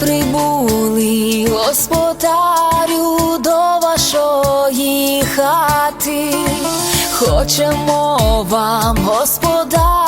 прибули, господарю до вашої хати, хочемо вам, господа.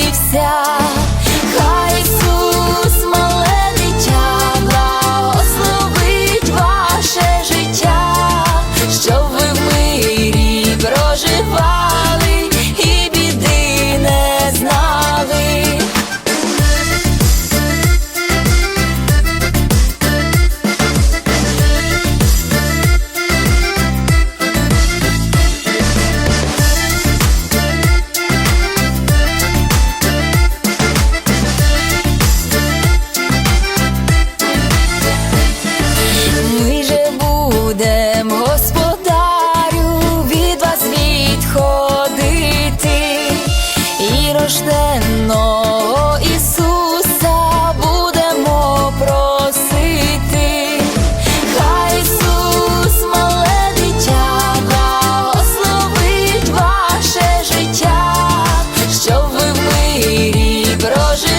Прожив